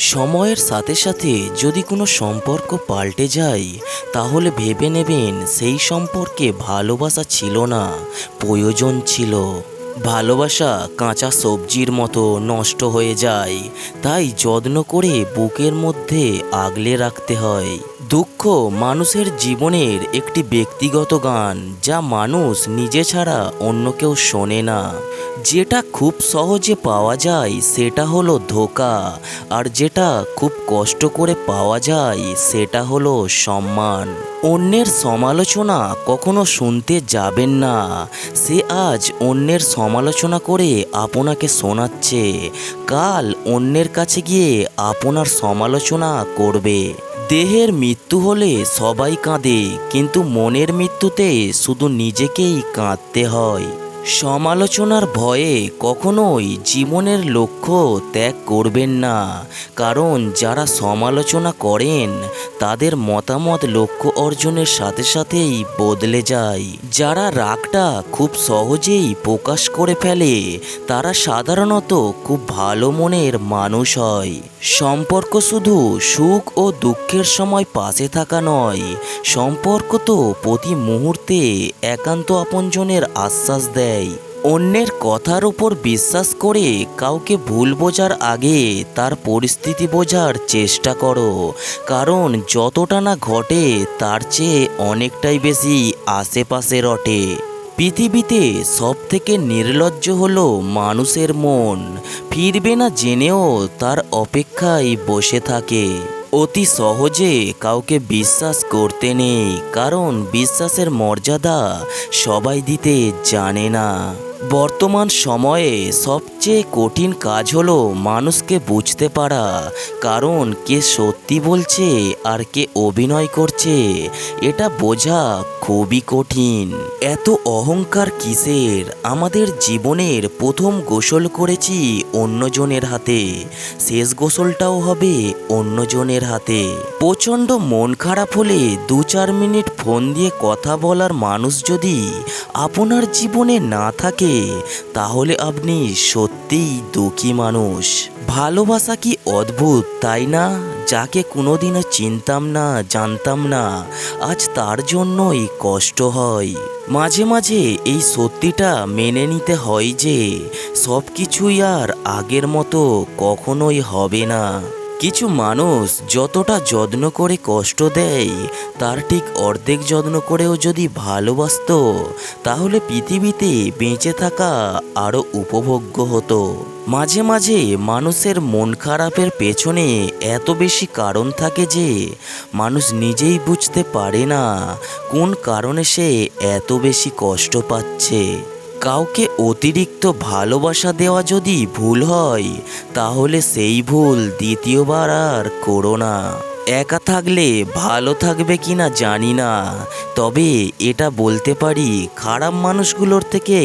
সময়ের সাথে সাথে যদি কোনো সম্পর্ক পাল্টে যায়, তাহলে ভেবে নেবেন সেই সম্পর্কে ভালোবাসা ছিল না, প্রয়োজন ছিল। ভালোবাসা কাঁচা সবজির মতো নষ্ট হয়ে যায়, তাই যত্ন করে বুকের মধ্যে আগলে রাখতে হয়। দুঃখ মানুষের জীবনের একটি ব্যক্তিগত গান যা মানুষ নিজে ছাড়া অন্য কেউ শোনে না। যেটা খুব সহজে পাওয়া যায়, সেটা হলো ধোকা। আর যেটা খুব কষ্ট করে পাওয়া যায়, সেটা হলো সম্মান। অন্যের সমালোচনা কখনো শুনতে যাবেন না। সে আজ অন্যের সমালোচনা করে আপনাকে শোনাচ্ছে। কাল অন্যের কাছে গিয়ে আপনার সমালোচনা করবে। দেহের মৃত্যু হলে সবাই কাঁদে কিন্তু মনের মৃত্যুতে শুধু নিজেকেই কাঁদতে হয়। সমালোচনার ভয়ে কখনোই জীবনের লক্ষ্য ত্যাগ করবেন না। কারণ যারা সমালোচনা করেন, তাদের মতামত লক্ষ্য অর্জনের সাথে সাথেই বদলে যায়। যারা রাগটা খুব সহজেই প্রকাশ করে ফেলে, তারা সাধারণত খুব ভালো মনের মানুষ হয়। সম্পর্ক শুধু সুখ ও দুঃখের সময় পাশে থাকা নয়, সম্পর্ক তো প্রতি মুহূর্তে একান্ত আপনজনের আশ্বাস দেয়। অন্যের কথার উপর বিশ্বাস করে কাউকে ভুল বোঝার আগে তার পরিস্থিতি বোঝার চেষ্টা করো। কারণ যতটা না ঘটে, তার চেয়ে অনেকটাই বেশি আশেপাশে রটে। পৃথিবীতে সব থেকে নির্লজ্জ হলো মানুষের মন। ফিরবে না জেনেও তার অপেক্ষায় বসে থাকে। অতি সহজে কাউকে বিশ্বাস করতে নেই, কারণ বিশ্বাসের মর্যাদা সবাই দিতে জানে না। বর্তমান সময়ে সবচেয়ে কঠিন কাজ হলো মানুষকে বুঝতে পারা, কারণ কে সত্যি বলছে আর কে অভিনয় করছে। এটা বোঝা খুবই কঠিন। এত অহংকার কিসের? আমাদের জীবনের প্রথম গোসল করেছি অন্যজনের হাতে। শেষ গোসলটাও হবে অন্যজনের হাতে। প্রচণ্ড মন খারাপ হলে দু চার মিনিট ফোন দিয়ে কথা বলার মানুষ যদি আপনার জীবনে না থাকে, তাহলে আপনি সত্যিই দুঃখী মানুষ। ভালোবাসা কি অদ্ভুত, তাই না? যাকে কোনোদিনও চিনতাম না, জানতাম না, আজ তার জন্যই কষ্ট হয়। মাঝে মাঝে এই সত্যিটা মেনে নিতে হয় যে সব কিছুই আর আগের মতো কখনোই হবে না। কিছু মানুষ যতটা যত্ন করে কষ্ট দেয়, তার ঠিক অর্ধেক যত্ন করেও যদি ভালোবাসতো, তাহলে পৃথিবীতে বেঁচে থাকা আরও উপভোগ্য হতো। মাঝে মাঝে মানুষের মন খারাপের পেছনে এত বেশি কারণ থাকে যে, মানুষ নিজেই বুঝতে পারে না কোন কারণে সে এত বেশি কষ্ট পাচ্ছে। কাউকে অতিরিক্ত ভালোবাসা দেওয়া যদি ভুল হয়, তাহলে সেই ভুল দ্বিতীয়বার আর করো না। একা থাকলে ভালো থাকবে কি না জানি না, তবে এটা বলতে পারি খারাপ মানুষগুলোর থেকে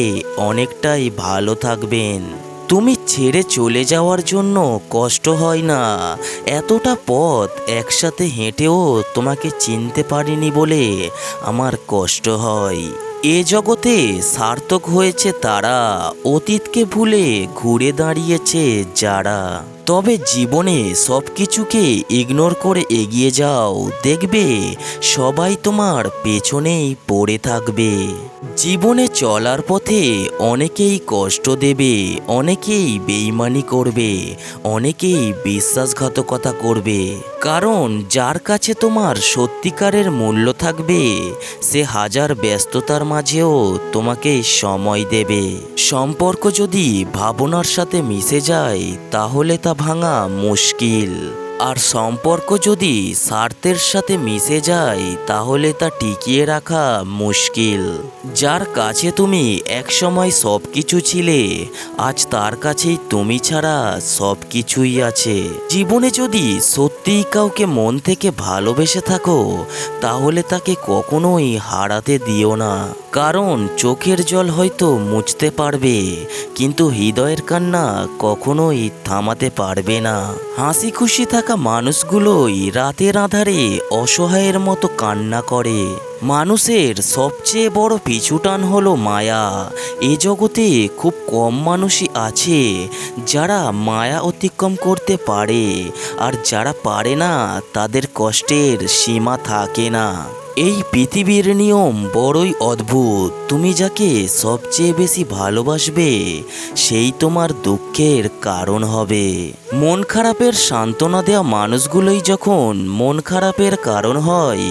অনেকটাই ভালো থাকবেন। তুমি ছেড়ে চলে যাওয়ার জন্য কষ্ট হয় না, এতটা পথ একসাথে হেঁটেও তোমাকে চিনতে পারিনি বলে আমার কষ্ট হয়। এ জগতে সার্থক হয়েছে তারা অতীতকে ভুলে ঘুরে দাঁড়িয়েছে যারা। তবে জীবনে সব কিছুকে ইগনোর করে এগিয়ে যাও। দেখবে সবাই তোমার পেছনেই পড়ে থাকবে। জীবনে চলার পথে অনেকেই কষ্ট দেবে, অনেকেই বেইমানি করবে, অনেকেই বিশ্বাসঘাতকতা করবে। কারণ যার কাছে তোমার সত্যিকারের মূল্য থাকবে, সে হাজার ব্যস্ততার মাঝেও তোমাকে সময় দেবে। সম্পর্ক যদি ভাবনার সাথে মিশে যায়, তাহলে তা ভাঙা মুশকিল। আর সম্পর্ক যদি স্বার্থের সাথে মিশে যায়, তাহলে তা টিকিয়ে রাখা মুশকিল। যার কাছে তুমি একসময় সব কিছু ছিলে, আজ তার কাছেই তুমি ছাড়া সব কিছুই আছে। জীবনে যদি সত্যিই কাউকে মন থেকে ভালোবেসে থাকো, তাহলে তাকে কখনোই হারাতে দিও না। কারণ চোখের জল হয়তো মুছতে পারবে, কিন্তু হৃদয়ের কান্না কখনোই থামাতে পারবে না। হাসি খুশি থাকা মানুষগুলোই রাতের আধারে অসহায়ের মতো কান্না করে। মানুষের সবচেয়ে বড় পিছুটান হলো মায়া। এ জগতে খুব কম মানুষই আছে যারা মায়া অতিক্রম করতে পারে, আর যারা পারে না তাদের কষ্টের সীমা থাকে না। এই পৃথিবীর নিয়ম বড়ই অদ্ভুত। তুমি যাকে সবচেয়ে বেশি ভালোবাসবে, সেই তোমার দুঃখের কারণ হবে। মন খারাপের সান্ত্বনা দেওয়া মানুষগুলোই যখন মন খারাপের কারণ হয়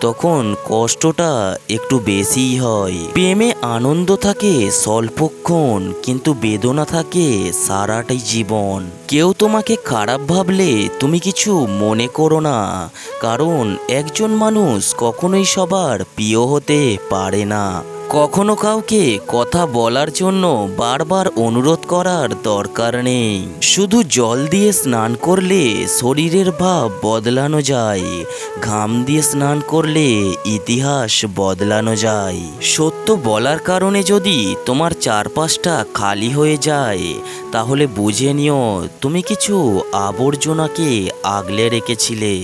তখন কষ্টটা একটু বেশিই হয়। প্রেমে আনন্দ থাকে স্বল্পক্ষণ, কিন্তু বেদনা থাকে সারাটাই জীবন। কেউ তোমাকে খারাপ ভাবলে তুমি কিছু মনে করো না, কারণ একজন মানুষ কখনোই সবার প্রিয় হতে পারে না। কখনো কাউকে কথা বলার জন্য বারবার অনুরোধ করার দরকার নেই। শুধু জল দিয়ে স্নান করলে শরীরের ভাব বদলানো যায়। ঘাম দিয়ে স্নান করলে ইতিহাস বদলানো যায়। সত্য বলার কারণে যদি তোমার চারপাশটা খালি হয়ে যায়, তাহলে বুঝে নিও তুমি কিছু আবর্জনাকে আগলে রেখেছিলে।